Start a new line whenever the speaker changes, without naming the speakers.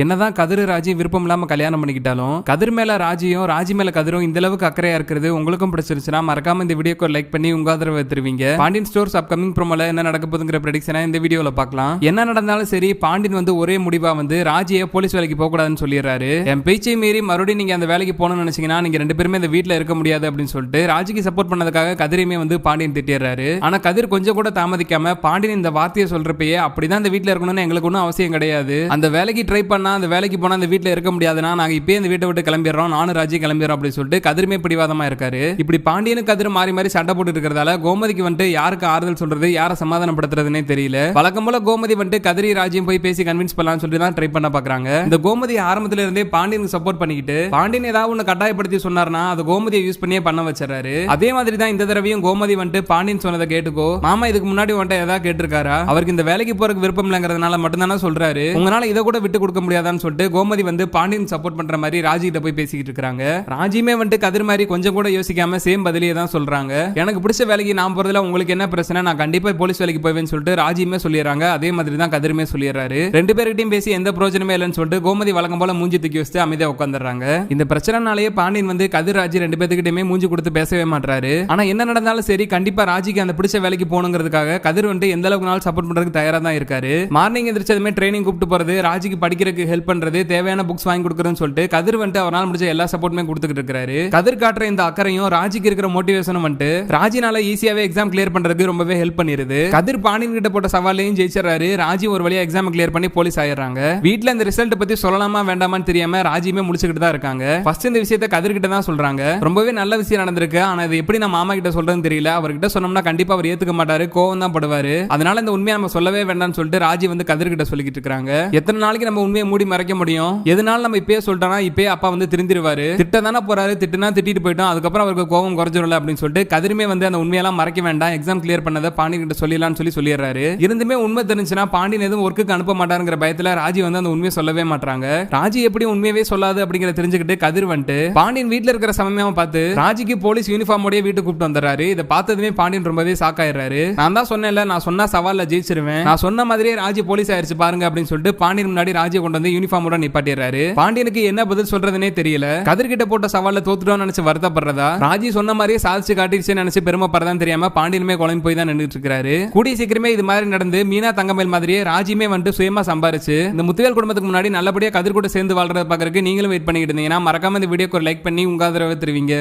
என்னதான் கதிர் ராஜி விருப்பம் இல்லாமல் கல்யாணம் பண்ணிக்கிட்டாலும் கதிர் மேல ராஜியும் ராஜி மேல கதிரும் இந்த அளவுக்கு அக்கறையா இருக்கிறது உங்களுக்கும் பிடிச்சிருச்சுன்னா மறக்காம இந்த வீடியோக்கு லைக் பண்ணி உங்க ஆதரவு தருவீங்க. பாண்டியன் ஸ்டோர்ஸ் அப்கமிங் ப்ரோமோல என்ன நடக்க போதுங்கிற ப்ரெடிக்ஷனை இந்த வீடியோல பார்க்கலாம். என்ன நடந்தாலும் சரி பாண்டியன் வந்து ஒரே முடிவா வந்து ராஜியை போலீஸ் வேலைக்கு போக கூடாதுன்னு சொல்லிடுறாரு. என் பேச்சை மீறி மறுபடியும் நீங்க அந்த வேலைக்கு போகணும்னு நினைச்சீங்கன்னா நீங்க ரெண்டு பேருமே இந்த வீட்டில் இருக்க முடியாது அப்படின்னு சொல்லிட்டு ராஜிக்கு சப்போர்ட் பண்ணதுக்காக கதிரையுமே வந்து பாண்டியன் திட்டிடுறாரு. ஆனா கதிர் கொஞ்சம் கூட தாமதிக்காம பாண்டியன் இந்த வார்த்தையை சொல்றப்பயே அப்படிதான் இந்த வீட்டில் இருக்கணும்னு எங்களுக்கு ஒன்றும் அவசியம் கிடையாது. அந்த வேலைக்கு ட்ரை பண்ண அந்த வேலைக்கு போனால் அந்த வீட்டில் இருக்க முடியாதுன்னா நாங்கள் இப்பயே இந்த வீட்டை விட்டு கிளம்பிடுறோம் நானும் ராஜி கிளம்பிடுறோம் அப்படின்னு சொல்லிட்டு கதிருமே பிடிவாதமா இருக்காரு. இப்படி பாண்டியனு கதிர் மாறி மாறி சண்டை போட்டு இருக்கிறதால கோமதிக்கு வந்துட்டு யாருக்கு ஆறுதல் சொல்றது யாரை சமாதானப்படுத்துறதுனே தெரியல. வழக்கம் போல கோமதி வந்துட்டு கதிரி ராஜியும் போய் பேசி கன்வின்ஸ் பண்ணலாம்னு சொல்லிட்டு தான் ட்ரை பண்ண பாக்குறாங்க. இந்த கோமதி ஆரம்பத்துல இருந்தே பாண்டியனுக்கு சப்போர்ட் பண்ணிக்கிட்டு பாண்டியன் ஏதாவது ஒன்று கட்டாயப்படுத்தி சொன்னார்னா அது கோமதியை யூஸ் பண்ணியே பண்ண வச்சிடறாரு. அதே மாதிரி தான் இந்த தடவையும் கோமதி வந்துட்டு பாண்டியன் சொன்னதை கேட்டுக்கோ மாமா இதுக்கு முன்னாடி வந்துட்டு ஏதாவது கேட்டிருக்காரா? அவருக்கு இந்த வேலைக்கு போறதுக்கு விருப்பம் இல்லைங்கிறதுனால மட்டும்தானே சொல்றாரு. உங்களால இதை கூட விட்டு கொடுக்க முடியாதான்னு சொல்லிட்டு கோமதி வந்து பாண்டியன் சப்போர்ட் பண்ற மாதிரி ராஜி கிட்ட போய் பேசிக்கிட்டு இருக்காங்க ராஜியுமே வந்துட்டு கதிர் மாதிரி கொஞ்சம் கூட யோசிக்காம சேம் பதிலே தான் சொல்றாங்க. எனக்கு பிடிச்ச வேலைக்கு நான் போறதுல உங்களுக்கு என்ன பிரச்சனை? நான் கண்டிப்பா போலீஸ் வேலைக்கு போவேன்னு சொல்லிட்டு ராஜியுமே சொல்லிடுறாங்க. அதே மாதிரி தான் கதிருமே சொல்லிடுறாரு. ரெண்டு பேருக்கிட்டையும் பேசி எந்த பிரயோஜனமே இல்லைன்னு சொல்லிட்டு கோமதி வழக்கம் போல மூஞ்சி தூக்கி வச்சுட்டு அமைதியா உட்காந்துறாங்க இந்த பிரச்சனைனாலேயே பாண்டியன் வந்து கதிர் ராஜி ரெண்டு பேர்த்துக்கிட்டயுமே மூஞ்சி கொடுத்து பேசவே மாட்டாரு ஆனா என்ன நடந்தாலும் சரி கண்டிப்பா ராஜிக்கு அந்த பிடிச்ச வேலைக்கு போகணுங்கிறதுக்காக கதிர் வந்து எந்த அளவுக்கு நாள் சப்போர்ட் பண்றதுக்கு தயாரா தான் இருக்காரு. மார்னிங் எந்திரிச்சதுமே ட்ரைனிங் கூப்பிட்டு போறது ராஜிக்கு படிக்கிறதுக்கு ஹெல்ப் பண்றது தேவையான புக்ஸ் வாங்கி கொடுக்குறதுன்னு சொல்லிட்டு கதிர் வந்துட்டு அவரால் முடிஞ்ச எல்லா சப்போர்ட்டுமே கொடுத்துட்டு இருக்காரு கதிர் காட்டுற இந்த அக்கறையும் ராஜிக்கு இருக்கிற மோட்டிவேஷனும் வந்துட்டு ராஜினால ஈஸியாவே எக்ஸாம் கிளியர் பண்றதுக்கு ரொம்பவே ஹெல்ப் பண்ணிருது. கதிர் பாண்டியன் கிட்ட போட்ட சவாலையும் ஜெயிச்சிடறாரு. ராஜி ஒரு வழியா எக்ஸாம் கிளியர் பண்ணி போலீஸ் ஆயிடுறாங்க. வீட்ல இந்த ரிசல்ட் பத்தி சொல்லலாமா வேண்டாமான்னு தெரியாம ராஜியுமே முடிச்சுக்கிட்டு தான் இருக்காங்க. ஃபர்ஸ்ட் இந்த விஷயத்த கதிர்கிட்ட தான் சொல்றாங்க. ரொம்பவே நல்ல விஷயம் நடந்திருக்கு. ஆனா இது எப்படி நான் மாமா கிட்ட சொல்றதுன்னு தெரியல. அவர்கிட்ட சொன்னோம்னா கண்டிப்பா அவர் ஏத்துக்க மாட்டாரு. கோவம் தான் படுவாரு. அதனால இந்த உண்மையை நம்ம சொல்லவே வேண்டாம்னு சொல்லிட்டு ராஜி வந்து கதிர்கிட்ட சொல்லிக்கிட்டு இருக்காங்க. எத்தனை நாளைக்கு நம்ம உண்மையை மூடி மறைக்க முடியும். எதனால நம்ம இப்பயே சொல்லிட்டோம்னா இப்பயே அப்பா வந்து திருந்திருவாரு. திட்ட தானே போறாரு. திட்டுனா திட்டிட்டு போயிட்டோம். அதுக்கப்புறம் அவருக்கு கோபம் குறைஞ்சிடல அப்படின்னு சொல்லிட்டு கதிருமே வந்து அந்த உண்மையெல்லாம் மறைக்க வேண்டாம். எக்ஸாம் கிளியர் பண்ணதை பாண்டி கிட்ட சொல்லிடலாம்னு சொல்லி சொல்லிடுறாரு. இருந்துமே உண்மை தெரிஞ்சுன்னா பாண்டியன் எதுவும் ஒர்க்குக்கு அனுப்ப மாட்டாருங்கிற பயத்துல ராஜி வந்து அந்த உண்மையை சொல்லவே மாட்டாங்க ராஜி எப்படி உண்மையவே சொல்லாது அப்படிங்கிற தெரிஞ்சுக்கிட்டு கதிர் வந்துட்டு பாண்டியன் வீட்ல இருக்கிற சமயமா பார்த்து ராஜிக்கு போலீஸ் யூனிஃபார்மோடய வீட்டுக்கு கூப்பிட்டு வந்துறாரு இதை பார்த்ததுமே பாண்டியன் ரொம்பவே சாக்காயிடுறாரு நான் தான் சொன்னேன்ல நான் சொன்னா சவால்ல ஜெயிச்சிருவேன். நான் சொன்ன மாதிரியே ராஜி போலீஸ் ஆயிருச்சு பாருங்க அப்படின்னு சொல்லிட்டு பாண்டியன் முன்னாடி ராஜியை கொண்டு வந்து யூனிஃபார்மோட நிப்பாட்டிடுறாரு. பாண்டியனுக்கு என்ன பதில் சொல்றதுனே தெரியல. கதிர்கிட்ட போட்ட சவால தோத்துட்டோம்னு நினைச்சு வருத்தப்படுறதா? ராஜி சொன்ன மாதிரியே சாதிச்சு காட்டிடுச்சுன்னு நினைச்சு பெருமைப்படுறதான் தெரியாம பாண்டியனுமே குழம்பு போய் தான் நின்றுட்டு இருக்காரு கூடிய சீக்கிரமே இது மாதிரி நடந்து மீனா தங்கமேல் மாதிரியே ராஜியுமே வந்துட்டு சுயமா சம்பாரிச்சு இந்த முத்துவேல் குடும்பத்துக்கு முன்னாடி நல்லபடியா கதிர் கூட சேர்ந்து வாழ்றத பாக்குறதுக்கு நீங்களும் வெயிட் பண்ணிக்கிட்டு இருந்தீங்கன்னா மறக்காம இந்த வீடியோக்கு ஒரு லைக் பண்ணி உங்க ஆதரவை தருவீங்க.